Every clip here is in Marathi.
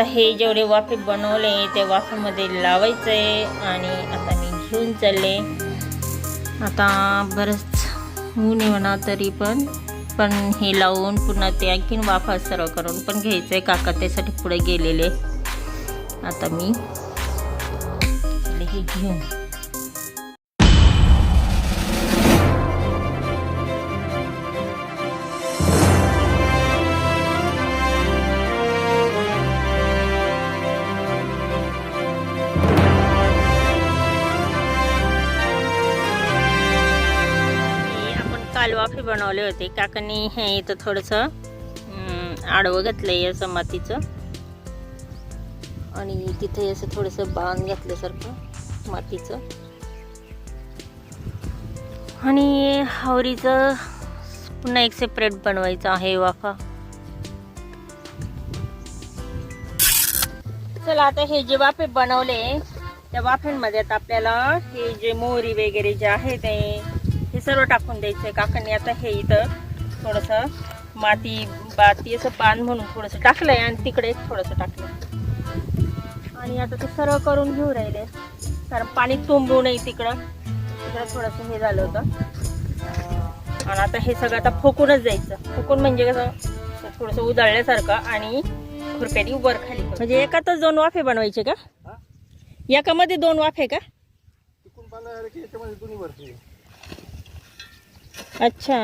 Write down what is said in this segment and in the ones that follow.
आता हे जेवढे वाफे बनवले ते वाफेमध्ये लावायचं आहे आणि आता मी घेऊन चालले. आता बरंच ऊन म्हणा तरी पण पण हे लावून पुन्हा ते आणखीन वाफा सर्व करून पण घ्यायचं. आहे काका त्यासाठी पुढे गेलेले. आता मी हे घेऊन. बनवले होते. काकांनी हे इथं थोडंसं आडवं घातलं आहे असं मातीचं आणि तिथे असं थोडंसं बांध घातल्यासारखं मातीचं. आणि हावरीचं पुन्हा एक सेपरेट बनवायचं आहे वाफा. चला आता हे जे वाफे बनवले त्या वाफेंमध्ये आता आपल्याला हे जे मोहरी वगैरे जे आहे ते हे सर्व टाकून द्यायचं काकांनी आता हे इथं थोडंसं माती बाती असं पान म्हणून थोडंसं टाकलंय आणि तिकडे थोडंसं टाकलं आणि आता ते सर्व करून घेऊ राहिले. कारण पाणी तुंबू नये तिकडं. तिकडं थोडंसं हे झालं होतं. आणि आता हे सगळं आता फोकूनच जायचं. फोकून म्हणजे कसं थोडंसं उधळल्यासारखं आणि खुरप्यानी वर खाली म्हणजे एकातच दोन वाफे बनवायचे का? एकामध्ये दोन वाफे का तिकून पाला आलं की याच्यामध्ये दोन्ही भरते अच्छा.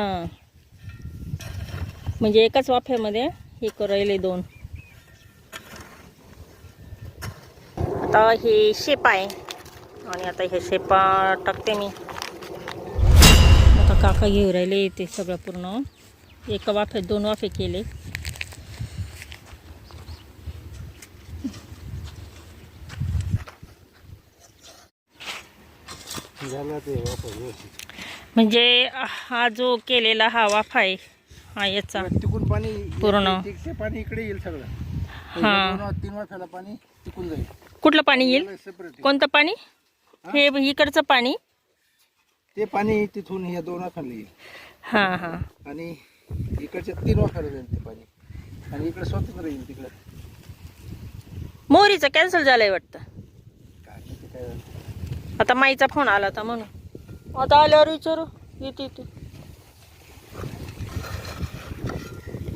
म्हणजे एकाच वाफ्यामध्ये हे करायले दोन. आता हे शेप आहे. आणि आता हे शेपा टाकते मी. आता काका घेऊ राहिले ते सगळं पूर्ण. एका वाफ्यात दोन वाफे केले झालं ते वापर व्यवस्थित म्हणजे हा जो केलेला हा वाफा आहे हा याचा. तिकून पाणी पूर्ण. ते- पाणी इकडे येईल सगळं. हा. तीन वाफ्याला पाणी तिकून जाईल. कुठलं पाणी येईल? कोणतं पाणी? हे? इकडचं पाणी. ते पाणी तिथून ह्या दोन वाफ्याला येईल. हां हां. आणि इकडच्या तीन वाफ्याला जाईल ते पाणी. आणि इकडे स्वतंत्र येईल तिकडे. मोहरीचं कॅन्सल झालंय वाटतं. आता माईचा फोन आला होता म्हणून. आता आल्यावर विचारू. येते येते.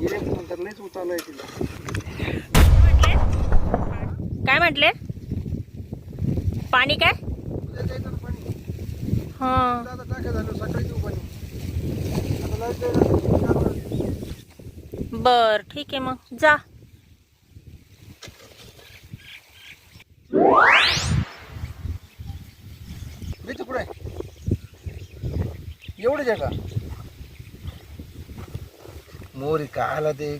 गेले नंतर लयच उतारलंय तिला. काय म्हटले? पाणी काय? उद्या जायचं ना पाणी. हां. आता टाका झालं सकाळी देऊ पाणी. आता लाइट जायला बर ठीक आहे मग. जा. मी पुढे एवढंच आहे का मोरी का आला ते?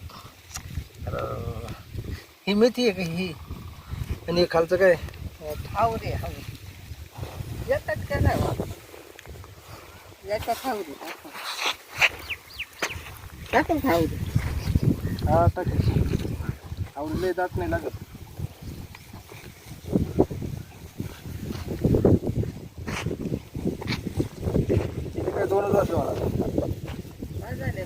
ही मेथी आहे का ही? आणि हे खालचं काय? दे खाऊ येतात का नाही याच्यात खाऊ दे टाकून. खाऊ दे. हा टाकायची आवडी लय दात नाही लागत. वर्ष मला झाले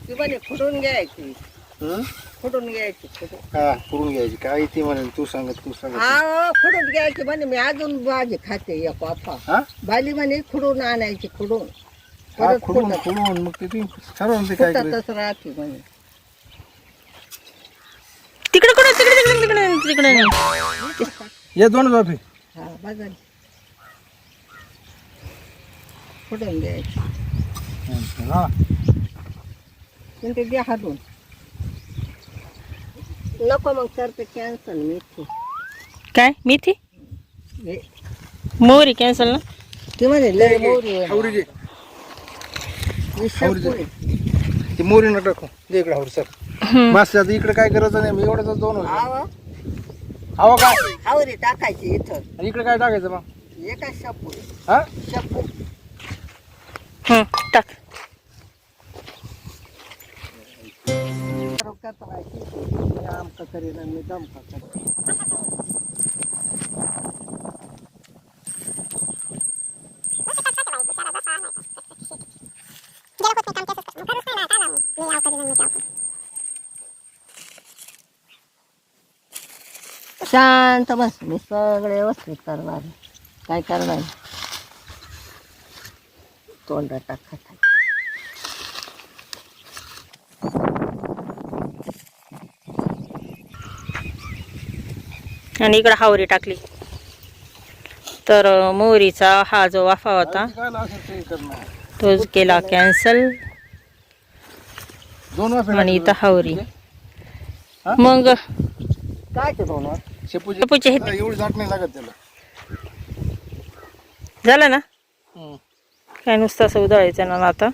ती म्हणे फुटून घ्यायची. हं? फुटून घ्यायची फुटून. हा करून घ्यायची. काय ती म्हणेल तू सांगत तू सांगत. हा फुटून घ्यायची म्हणे. मी अजून भाजी खाते एक वाफा. हा? बाली म्हणे खुडून आणायची खुडून हा परत खुडून फुटत. खुडून मग किती ठरवून ते काय करायचं फुटतच राहते म्हणे. तिकडे कुठे तिकडे तिकडे तिकडे तिकडे नाही या दोन बाबी. हा बाजार फुटून द्यायची हा पण ते द्या हातून नको मग करते कॅन्सल मी काय? मेथी हे, मोहरी कॅन्सल ना? ती म्हणे लय मोरी आहे. दे ही हावरी शेपू दे. ती मोरी न टाकू. दे इकडे हावरी सर. मस्त आता इकडे काय करायचं नाही मी एवढ्याच दोन होते. आवा, हवा काय? हावरी टाकायची इथं. आणि इकडे काय टाकायचं मग? एका शेपू. आहे. हा? शेपू. हं, टाक डोक्यात राहायची. मी करीन आणि दमका करीन शांत बस मी सगळे व्यवस्थित करणार काय करणार तोंडात टाकत आणि इकडं हावरी टाकली. तर मोहरीचा हा जो वाफा होता काय असं ते करणार तो केला कॅन्सल. आणि इथं. हावरी? मग? काय ते दोन शेपूचे शेपूचे एवढी जाट नाही लागत त्याला. झालं ना. काय नुसतं असं उधळायचं ना आता.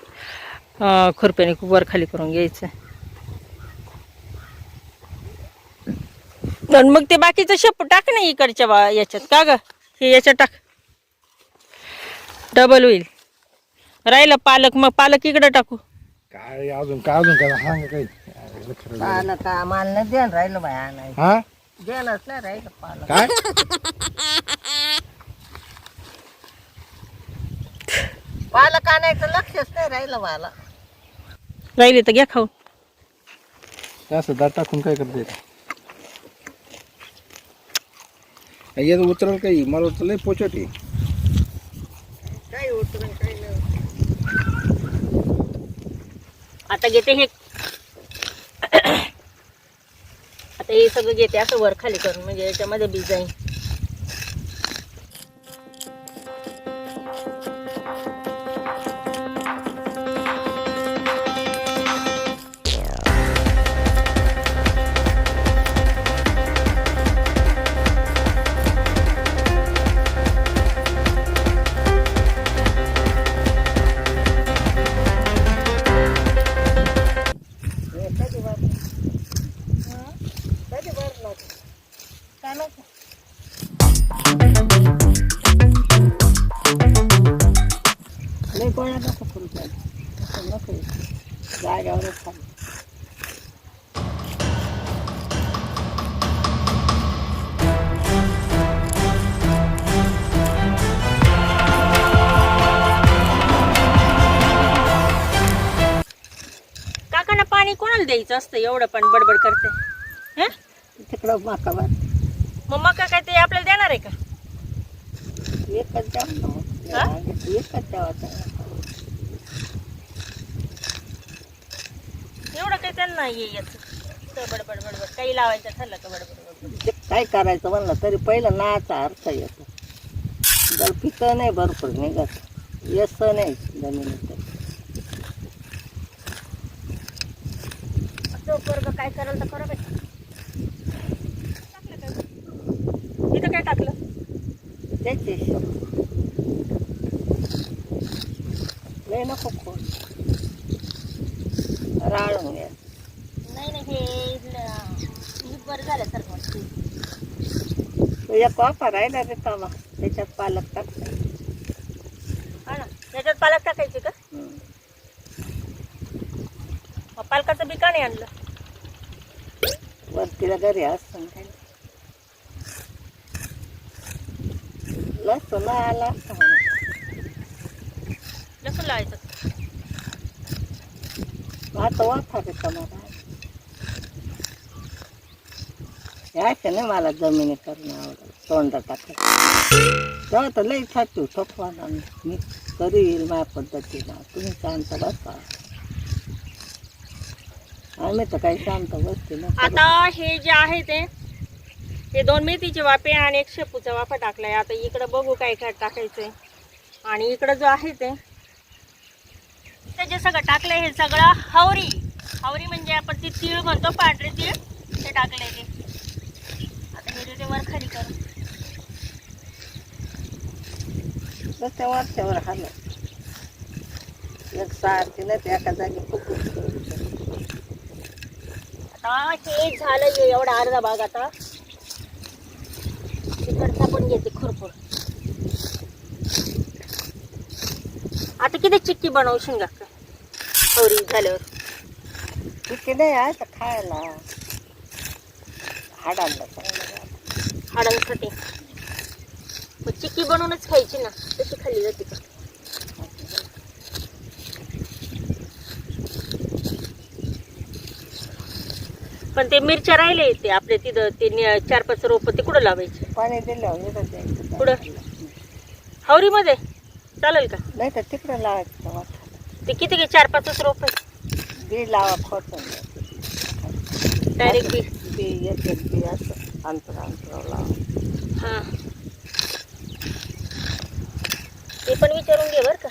अं, खुरप्याने खूप वर खाली करून घ्यायचं. आणि मग ते बाकीचं शेपू टाक ना इकडच्या बा याच्यात. का ग? हे याच्यात टाक. डबल होईल राहिलं पालक मग पालक इकडं टाकू. काय अजून काय अजून काय सांग काही. नाही देण राहिलं बाय आणायचं हा? देणच नाही राहिलं पालं काय? पालक आणायचं लक्षच नाही राहिलं मला राहिली तर घ्या खाऊ असं दाट टाकून काय करते? यात उतरल काही मला वाटतं लय पोचट आहे. काही उतरून काही नाही. आता घेते हे. आता हे सगळं घेते असं वर खाली करून म्हणजे याच्यामध्ये बी जाईल द्यायचं असतं एवढं पण बडबड करते हं? तिकडं माका भर. मग मका काय ते आपल्याला देणार आहे का एकच. हा? एकच द्यावं एवढं काही त्यांना हे येत बडबड बडबड काही लावायचं ठरलं का बडबड काय करायचं म्हणलं तरी पहिलं नाचा अर्थ येतो जर पिकं नाही भरपूर निघत यस नाही जमिनीत तो पोरग काय कराल तर टाकलं काय? इथं काय टाकलं? त्याचे हिशोब लय नको नाही नाही हे ल- बरं झाल्यासारखं वाटतं. तुझ्या कॉपा राहिला रे तवा. त्याच्यात पालक हा ना त्याच्यात पालक टाकायचे का? पालकाचं बी का नाही आणलं? वरतीला घरी असतं काय लसूण आला. लसूण लावायचं. आता वाथा रे तुम्हाला यायचं नाही मला जमिनी करणं आवडत. तोंड टाकायचं तेव्हा तर लई छाटू ठोकवाना मी कधी येईल माझ्या पद्धतीनं. तुम्ही शांत बसा. आम्ही तर काही शांत बसते ना. आता हे जे आहे ते हे दोन मेथीचे वाफे आणि एक शेपूचा वाफा टाकलाय. आता इकडं बघू काय काय टाकायचंय. आणि इकडं जो आहे ते जे सगळं टाकलंय हे सगळं हवरी. हवरी म्हणजे आपण ती तीळ म्हणतो पांढरे तीळ ते टाकलंय ते. आता हे ते वर खाली कर. रस्त्या वरच्यावर हाल एक सारखी नाही ते एका जागी खूप आता हे झालं एवढा अर्धा भाग आता. तिकडचा पण घेते खुरपूर. आता किती चिक्की बनवशील का हवरी झाल्यावर. किती नाही तर खायला. हाडांना. हाडांसाठी. मग चिक्की बनवूनच खायची ना तशी खाल्ली जाते का? पण ते मिरच्या राहिले ते आपले तिथं ते नि- चार पाच रोप ते कुठं लावायचे? पाणी दिल्यावर येतात? हावरीमध्ये चालेल का? नाही तर तिकडे लावायचं ते किती काय चार पाचच रोप? बी लावा डायरेक्ट बी बी एक एक बी असं. अंतर अंतर लावा. हा. ते पण विचारून घे बरं का.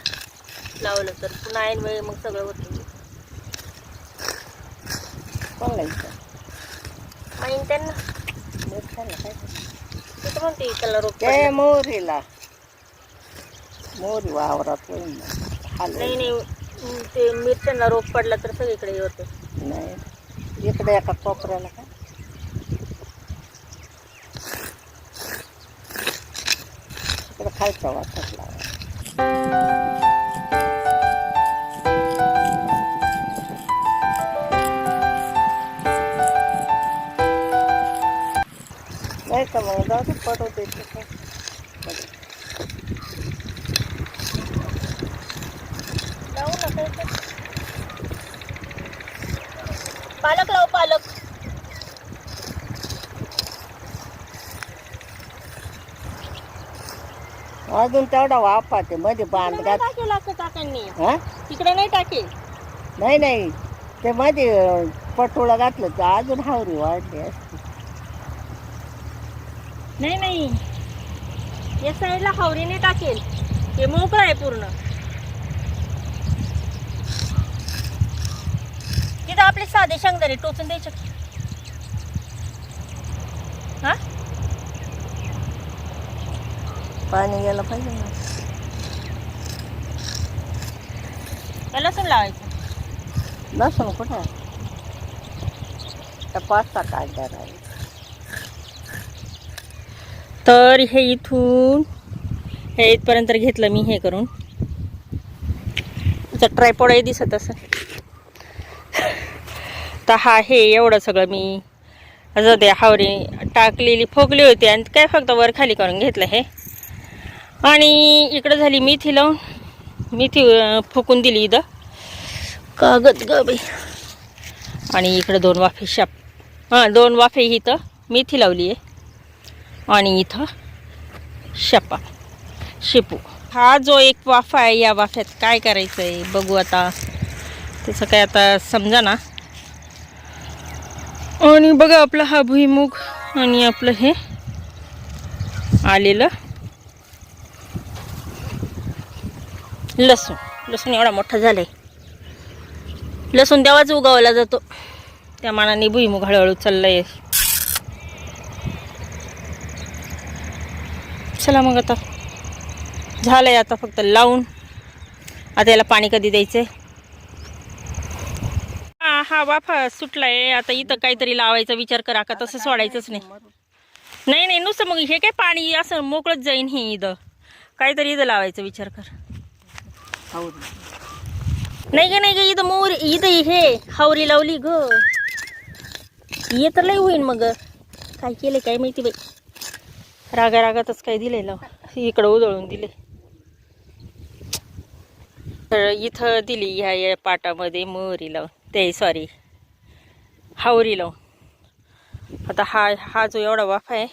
लावलं तर पुन्हा ऐन वेळ मग सगळं होतं. लायचं माहीन त्यांना मिरच्याला काय ते तर म्हणते रोप ते पडलं. मोहरीला मोहरी वावरात होईल नाही नाही ते मिरच्यांना रोप पडला तर सगळीकडे हे होतं. नाही. इकडे एका कोपऱ्याला का? इकडे खालच्या वाटत लावा तर मग? जाऊ देते का लावू नका. पालक लाव पालक. अजून तेवढा वापा ते मध्ये बांध घात टाकेल असं काकांनी हा? तिकडे नाही टाकेल. नाही नाही. ते मध्ये पटोळा घातलं तर अजून हावरी वाढली असती. नाही नाही. या साईडला हावरीने टाकेल. हे मोकळं आहे पूर्ण. तिथं आपले साधे शेंगदाणे टोचून द्यायचे. हा? पाणी गेलं पाहिजे ना. लसूण लावायचं? लसूण कुठे आहे? त्या पाच सहा काढल्या राहिले. तर हे इथून हे इथपर्यंत घेतलं मी हे करून. ट्रायपॉडही दिसत असं. तर हा हे एवढं सगळं मी असं ते हावरी टाकलेली फोकली होती आणि काय फक्त वर खाली करून घेतलं हे. आणि इकडं झाली मेथी लावून. मेथी फुकून दिली इथं. कागद ग बाई आणि इकडं दोन वाफे शाप हां दोन वाफे इथं मेथी लावली आहे. आणि इथं शपा. शेपू. हा जो एक वाफा आहे या वाफ्यात काय करायचं आहे बघू आता. त्याचं काय आता समजा ना. आणि बघा आपला हा भुईमुग आणि आपलं हे आलेलं लसूण. लसूण एवढा मोठा झालाय. लसूण तेव्हाच उगवला जातो. त्या मानाने भुईमुग हळूहळू चाललाय. चला मग आता. झालंय आता फक्त लावून. आता याला पाणी कधी द्यायचंय? हा हा वाफा सुटलाय. आता इथं काहीतरी लावायचा विचार करा का तसं सोडायचंच नाही. नाही नाही नुसतं मग हे काय पाणी असं मोकळत जाईन हे इथं. काहीतरी इथं लावायचा विचार कर. नाही ग नाही ग इथं मोर इथं हे हावरी लावली ग. ये तर लय होईन मग. काय केले काय माहिती बाई. रागा रागातच काय दिले इकडं उधळून दिले. तर इथं दिली ह्या या पाटामध्ये मोहरी लावून ते सॉरी हावरी लावून आता हा हा जो एवढा वाफा आहे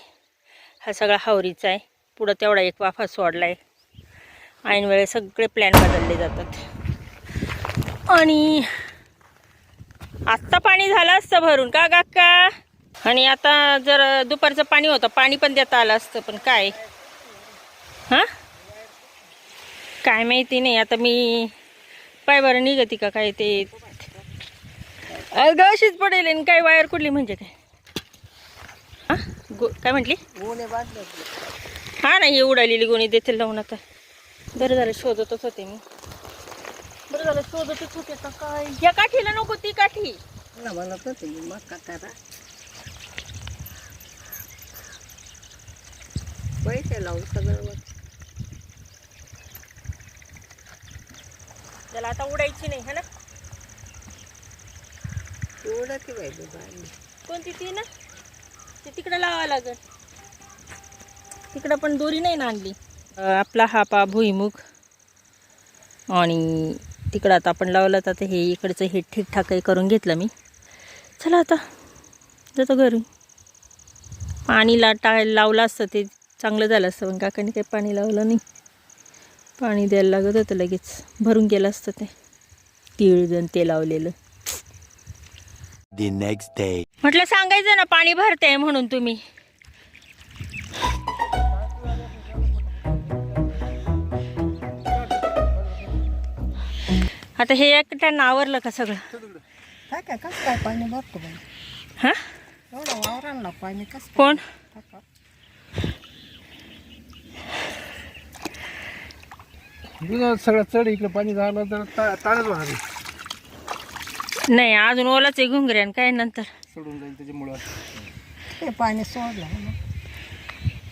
हा सगळा हावरीचा आहे. पुढं तेवढा एक वाफा सोडला आहे ऐन वेळे सगळे प्लॅन बदलले जातात. आणि आत्ता पाणी झालं असतं भरून. का काका? आणि आता जर दुपारचं पाणी होतं पाणी पण देता आलं असतं पण काय? हां? काय माहिती नाही आता मी पाय बरं निघते का काय ते? अगं अशीच पडेल आणि काय वायर कुठली म्हणजे काय? हां? गो काय म्हटली? ऊने हा नाही उडालेली गोणी देतील लावून आता. बरं झालं शोधतच होते मी. बरं झालं शोधतच होते तर काय? या काठीला नको ती काठी. ना म्हणत होते मी मका करा पैसे लावून सगळं. वर. त्याला आता उडायची नाही है ना? उडती पाहिजे बाई कोणती ती ना? ती तिकडं लावावं लागल. तिकडं पण दोरी नाही ना आणली. आपला हा पा भुईमुग. आणि तिकडं आता आपण लावलं तर आता हे इकडचं हे ठीकठाक करून घेतलं मी. चला आता जातो घरी. पाणी ला टा लावलं असतं ते चांगलं झालं असतं पण काकाने काही पाणी लावलं नाही. पाणी द्यायला लागत होतं लगेच. भरून गेलं असतं ते. तीळ जण ते लावलेलं. The next day. म्हटलं सांगायचं ना पाणी भरते म्हणून तुम्ही. आता हे एकट्यानं आवरलं का सगळं? काय काय कसं काय पाणी भरतो बाई? हां? एवढं वावरांना पाणी कसं कोण? जुनं सगळं चढ इकडे पाणी झालं तर ता- ताणच होणार आहे. नाही अजून ओलाच आहे घुंगऱ्यान काय नंतर? सोडून जाईल त्याच्यामुळं. ते पाणी सोडलं ना.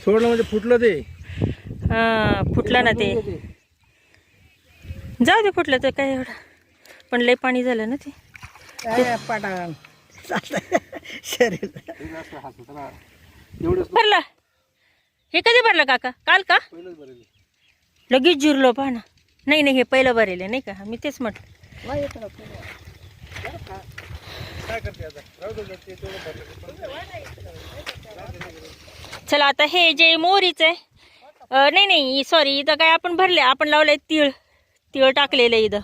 सोडलं म्हणजे फुटलं ते. हां फुटलं ना ते. जाऊ दे फुटलं तर काय एवढं. पण लय पाणी झालं ना ते. काय पडान शरीर. एवढंच भरलं. हे कधी भरलं काका? काल का? पहिलंच भरेल लगेच जिरलो पहा ना. नाही नाही हे पहिलं भरेल आहे, नाही का? मी तेच म्हटलं. चला आता हे जे मोहरीचं आहे नाही नाही सॉरी इथं काय आपण भरले आपण लावलंय तीळ. तीळ टाकलेलं आहे इथं.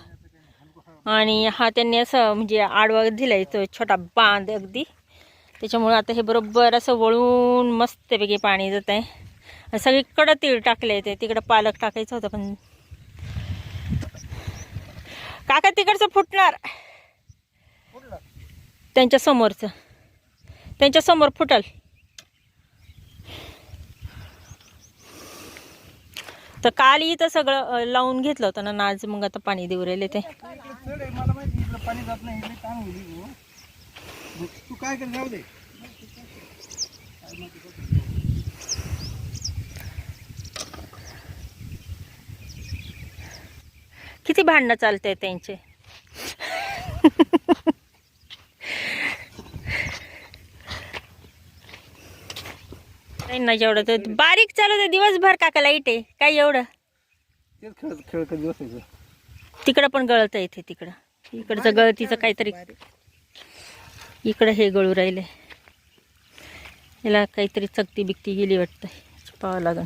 आणि हा त्यांनी असं म्हणजे आडवा दिलाय तो छोटा बांध अगदी. त्याच्यामुळे आता हे बरोबर असं वळून मस्तपैकी पाणी जात आहे सगळीकडं तीळ टाकले ते तिकडं पालक टाकायचं होतं पण काका तिकडचं फुटणार. त्यांच्या समोरचं. त्यांच्यासमोर फुटल. तर काल इथं सगळं लावून घेतलं होतं ना नाज मग आता पाणी देऊ राहिले ते. चढ आहे मला माहिती इकडं पाणी जात नाही इकडे ताण होईल इकडं. मग तू काय कर जाऊ दे किती भांडणं चालते त्यांचे? त्यांना जेवढं तर बारीक चालू आहे दिवसभर काका लाइट आहे. काय एवढं? तिकडं पण गळत इथे तिकडं. इकडचं गळतीचं काहीतरी इकडं हे गळू राहिले. याला काहीतरी चकती बिकती गेली वाटतं पाहावं लागन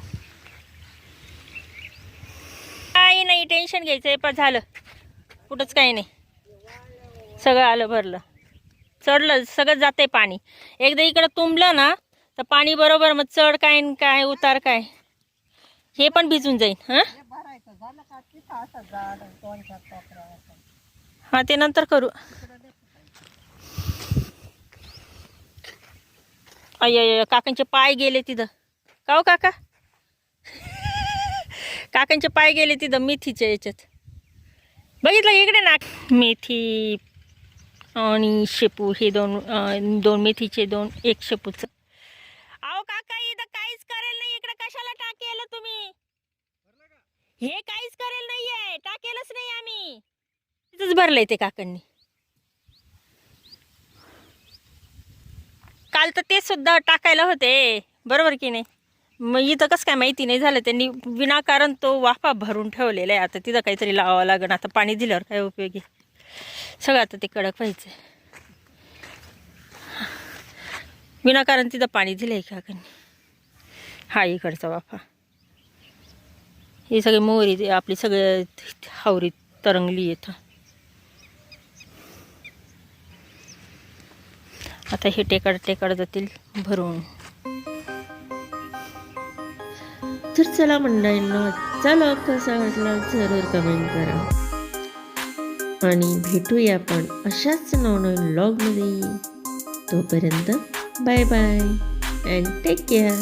काही नाही टेन्शन घ्यायचं पण झालं. कुठंच काही नाही. सगळं आलं भरलं. चढलं सगळं जाते पाणी. एकदा इकडं तुंबलं ना तर पाणी बरोबर मग चढ काय न काय उतार काय. हे पण भिजून जाईल हां? हे. हा ते नंतर करू. अय अय, काकांचे पाय गेले तिथं. का हो काका? काकांचे पाय गेले तिथं मेथीच्या याच्यात. बघितलं इकडे ना मेथी आणि शेपू हे दोन दोन मेथीचे दोन एक शेपूचं. अहो काका इथं काहीच करेल नाही इकडे कशाला टाकेल तुम्ही? हे काहीच करेल नाहीये. टाकेलच नाही आम्ही. तिथंच भरलंय ते काकांनी. काल तर ते सुद्धा टाकायला होते. बरोबर की नाही? मग इथं कसं काय माहिती नाही झालं. त्यांनी विनाकारण तो वाफा भरून ठेवलेला आहे. आता तिथं काहीतरी लावावं लागेल. आता पाणी दिल्यावर काय उपयोगी? सगळं आता ते कडक व्हायचं विनाकारण तिथं पाणी दिलंय कणी हा इकडचा वाफा. ही सगळी मोहरी आपली सगळं हावरी तरंगली येतं आता हे टेकड टेकड जातील भरून. तर चला मंडळींना चला कसा वाटला जरूर कमेंट करा. आणि भेटूया आपण अशाच नवनवीन ब्लॉगमध्ये तोपर्यंत bye bye and take care